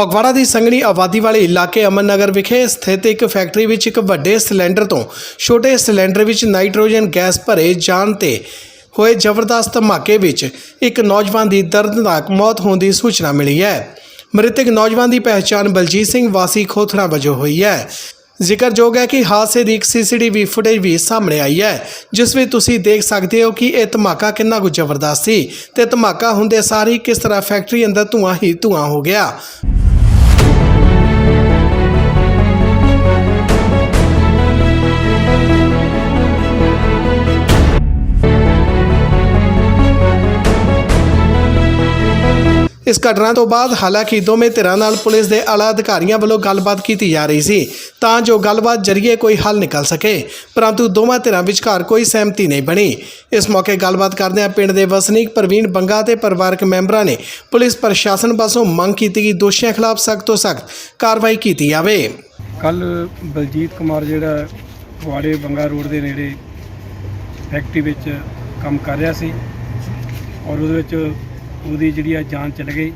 ਫਗਵਾੜਾ ਦੀ ਸੰਘਣੀ ਆਬਾਦੀ ਵਾਲੇ ਇਲਾਕੇ ਅਮਨਨਗਰ ਵਿਖੇ ਸਥਿਤ ਇੱਕ ਫੈਕਟਰੀ ਵਿੱਚ ਇੱਕ ਵੱਡੇ ਸਿਲੰਡਰ ਤੋਂ ਛੋਟੇ ਸਿਲੰਡਰ ਵਿੱਚ ਨਾਈਟ੍ਰੋਜਨ ਗੈਸ ਭਰੇ ਜਾਣ ਤੇ ਹੋਏ ਜ਼ਬਰਦਸਤ ਧਮਾਕੇ ਵਿੱਚ ਇੱਕ ਨੌਜਵਾਨ ਦੀ ਦਰਦਨਾਕ ਮੌਤ ਹੋਣ ਦੀ ਸੂਚਨਾ ਮਿਲੀ ਹੈ। ਮ੍ਰਿਤਕ ਨੌਜਵਾਨ ਦੀ ਪਹਿਚਾਣ ਬਲਜੀਤ ਸਿੰਘ ਵਾਸੀ ਖੋਥੜਾ ਵਜੋਂ ਹੋਈ ਹੈ। ਜ਼ਿਕਰਯੋਗ ਹੈ ਕਿ ਹਾਦਸੇ ਦੀ ਇੱਕ ਸੀਸੀਟੀਵੀ ਫੁਟੇਜ ਵੀ ਸਾਹਮਣੇ ਆਈ ਹੈ, ਜਿਸ ਵਿੱਚ ਤੁਸੀਂ ਦੇਖ ਸਕਦੇ ਹੋ ਕਿ ਇਹ ਧਮਾਕਾ ਕਿੰਨਾ ਕੁ ਜ਼ਬਰਦਸਤ ਸੀ ਤੇ ਧਮਾਕਾ ਹੁੰਦੇ ਸਾਰ ਹੀ ਕਿਸ ਤਰ੍ਹਾਂ ਫੈਕਟਰੀ ਅੰਦਰ ਧੂਆਂ ਹੀ ਧੂਆਂ ਹੋ ਗਿਆ। ਇਸ ਘਟਨਾ ਤੋਂ ਬਾਅਦ ਹਾਲਾਂਕਿ ਦੋਵੇਂ ਧਿਰਾਂ ਨਾਲ ਪੁਲਿਸ ਦੇ ਆਲਾ ਅਧਿਕਾਰੀਆਂ ਵੱਲੋਂ ਗੱਲਬਾਤ ਕੀਤੀ ਜਾ ਰਹੀ ਸੀ, ਤਾਂ ਜੋ ਗੱਲਬਾਤ ਜਰੀਏ ਕੋਈ ਹੱਲ ਨਿਕਲ ਸਕੇ, ਪਰੰਤੂ ਦੋਵਾਂ ਧਿਰਾਂ ਵਿਚਕਾਰ ਕੋਈ ਸਹਿਮਤੀ ਨਹੀਂ ਬਣੀ। ਇਸ ਮੌਕੇ ਗੱਲਬਾਤ ਕਰਦਿਆਂ ਪਿੰਡ ਦੇ ਵਸਨੀਕ ਪ੍ਰਵੀਨ ਬੰਗਾ ਤੇ ਪਰਿਵਾਰਕ ਮੈਂਬਰਾਂ ਨੇ ਪੁਲਿਸ ਪ੍ਰਸ਼ਾਸਨ ਪਾਸੋਂ ਮੰਗ ਕੀਤੀ ਕਿ ਦੋਸ਼ੀਆਂ ਖਿਲਾਫ ਸਖਤ ਤੋਂ ਸਖਤ ਕਾਰਵਾਈ ਕੀਤੀ ਜਾਵੇ। ਕੱਲ ਬਲਜੀਤ ਕੁਮਾਰ ਜਿਹੜਾ ਫੁਆੜੇ ਬੰਗਾ ਰੋਡ ਦੇ ਨੇੜੇ ਫੈਕਟਰੀ ਵਿੱਚ ਕੰਮ ਕਰ ਰਿਹਾ ਸੀ ਔਰ ਉਹਦੇ ਵਿੱਚ ਉਹਦੀ ਜਿਹੜੀ ਆ ਜਾਨ ਚਲ ਗਈ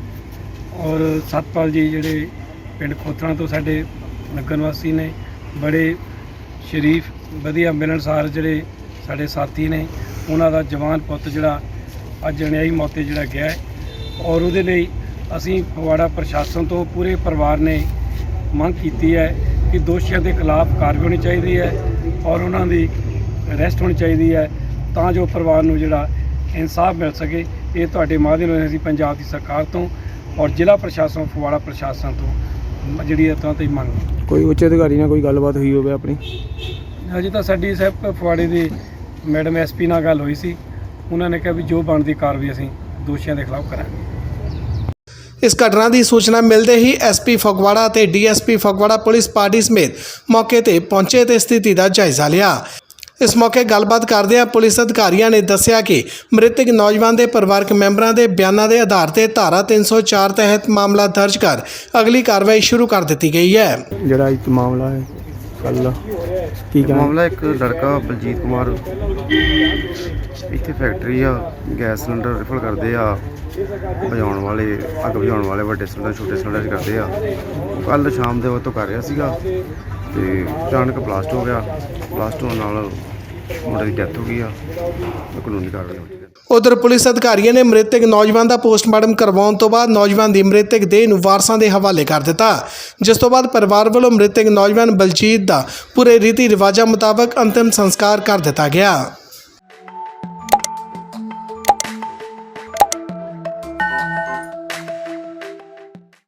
ਔਰ ਸਤਪਾਲ ਜੀ ਜਿਹੜੇ ਪਿੰਡ ਖੋਤਰਾਂ ਤੋਂ ਸਾਡੇ ਲੱਗਣ ਵਾਸੀ ਨੇ, ਬੜੇ ਸ਼ਰੀਫ, ਵਧੀਆ ਮਿਲਣਸਾਰ ਜਿਹੜੇ ਸਾਡੇ ਸਾਥੀ ਨੇ, ਉਹਨਾਂ ਦਾ ਜਵਾਨ ਪੁੱਤ ਜਿਹੜਾ ਅੱਜ ਅਣਿਆਈ ਮੌਤੇ ਜਿਹੜਾ ਗਿਆ ਹੈ ਔਰ ਉਹਦੇ ਲਈ ਅਸੀਂ ਫਗਵਾੜਾ ਪ੍ਰਸ਼ਾਸਨ ਤੋਂ ਪੂਰੇ ਪਰਿਵਾਰ ਨੇ ਮੰਗ ਕੀਤੀ ਹੈ ਕਿ ਦੋਸ਼ੀਆਂ ਦੇ ਖਿਲਾਫ ਕਾਰਵਾਈ ਹੋਣੀ ਚਾਹੀਦੀ ਹੈ ਔਰ ਉਹਨਾਂ ਦੀ ਅਰੈਸਟ ਹੋਣੀ ਚਾਹੀਦੀ ਹੈ ਤਾਂ ਜੋ ਪਰਿਵਾਰ ਨੂੰ ਜਿਹੜਾ ਇਨਸਾਫ ਮਿਲ ਸਕੇ। ਇਹ ਤੁਹਾਡੇ ਮਾਧਿਅਮ ਨਾਲ ਅਸੀਂ ਪੰਜਾਬ ਦੀ ਸਰਕਾਰ ਤੋਂ ਔਰ ਜ਼ਿਲ੍ਹਾ ਪ੍ਰਸ਼ਾਸਨ ਫਗਵਾੜਾ ਪ੍ਰਸ਼ਾਸਨ ਤੋਂ ਜਿਹੜੀ ਇਹ ਤਾਂ ਤੇ ਮੰਗ ਕੋਈ ਉੱਚ ਅਧਿਕਾਰੀ ਨਾਲ ਕੋਈ ਗੱਲਬਾਤ ਹੋਈ ਹੋਵੇ ਆਪਣੀ? ਅਜੇ ਤਾਂ ਸਾਡੀ ਸਾਹਿਬ ਫਗਵਾੜੇ ਦੀ ਮੈਡਮ ਐਸਪੀ ਨਾਲ ਗੱਲ ਹੋਈ ਸੀ। ਉਹਨਾਂ ਨੇ ਕਿਹਾ ਵੀ ਜੋ ਬਣਦੀ ਕਾਰਵਾਈ ਅਸੀਂ ਦੋਸ਼ੀਆਂ ਦੇ ਖਿਲਾਫ ਕਰਾਂਗੇ। ਇਸ ਘਟਨਾ ਦੀ ਸੂਚਨਾ ਮਿਲਦੇ ਹੀ ਐਸਪੀ ਫਗਵਾੜਾ ਤੇ ਡੀਐਸਪੀ ਫਗਵਾੜਾ ਪੁਲਿਸ ਪਾਰਟੀ ਸਮੇਤ ਮੌਕੇ ਤੇ ਪਹੁੰਚੇ ਤੇ ਸਥਿਤੀ ਦਾ ਜਾਇਜ਼ਾ ਲਿਆ। ਇਸ ਮੌਕੇ ਗੱਲਬਾਤ ਕਰਦਿਆਂ ਪੁਲਿਸ ਅਧਿਕਾਰੀਆਂ ਨੇ ਦੱਸਿਆ ਕਿ ਮ੍ਰਿਤਕ ਨੌਜਵਾਨ ਦੇ ਪਰਿਵਾਰਕ ਮੈਂਬਰਾਂ ਦੇ ਬਿਆਨਾਂ ਦੇ ਆਧਾਰ ਤੇ ਧਾਰਾ 304 ਤਹਿਤ ਮਾਮਲਾ ਦਰਜ ਕਰ ਅਗਲੀ ਕਾਰਵਾਈ ਸ਼ੁਰੂ ਕਰ ਦਿੱਤੀ ਗਈ ਹੈ। ਜਿਹੜਾ ਇੱਕ ਮਾਮਲਾ ਹੈ ਕੱਲ ਕੀ ਕਹਿਣਾ? ਮਾਮਲਾ ਇੱਕ ਲੜਕਾ ਬਲਜੀਤ ਕੁਮਾਰ ਇੱਥੇ ਫੈਕਟਰੀ ਆ ਗੈਸ ਸਿਲੰਡਰ ਰਿਫਲ ਕਰਦੇ ਆ ਵਜਾਉਣ ਵਾਲੇ ਅੱਗ ਵਜਾਉਣ ਵਾਲੇ ਵੱਡੇ ਸਿਲੰਡਰ ਛੋਟੇ ਸਿਲੰਡਰ 'ਚ ਕਰਦੇ ਆ। ਕੱਲ ਸ਼ਾਮ ਦੇ ਵਕਤ ਤੋਂ ਕਰ ਰਿਹਾ ਸੀਗਾ। ਤੇ ਅਚਾਨਕ ਬਲਾਸਟ ਹੋ ਗਿਆ। ਬਲਾਸਟ ਹੋਣ ਨਾਲ ਮੁੰਡੇ ਦੀ ਡੈਥ ਹੋ ਗਈ ਆ। ਤੇ ਕਾਨੂੰਨੀ ਕਾਰਵਾਈ ਹੋ ਗਈ ਉਧਰ ਪੁਲਿਸ ਅਧਿਕਾਰੀਆਂ ਨੇ ਮ੍ਰਿਤਕ ਨੌਜਵਾਨ ਦਾ ਪੋਸਟਮਾਰਟਮ ਕਰਵਾਉਣ ਤੋਂ ਬਾਅਦ ਨੌਜਵਾਨ ਦੀ ਮ੍ਰਿਤਕ ਦੇਹ ਨੂੰ ਵਾਰਸਾਂ ਦੇ ਹਵਾਲੇ ਕਰ ਦਿੱਤਾ। ਜਿਸ ਤੋਂ ਬਾਅਦ ਪਰਿਵਾਰ ਵੱਲੋਂ ਮ੍ਰਿਤਕ ਨੌਜਵਾਨ ਬਲਜੀਤ ਦਾ ਪੂਰੇ ਰੀਤੀ ਰਿਵਾਜਾਂ ਮੁਤਾਬਕ ਅੰਤਿਮ ਸੰਸਕਾਰ ਕਰ ਦਿੱਤਾ ਗਿਆ।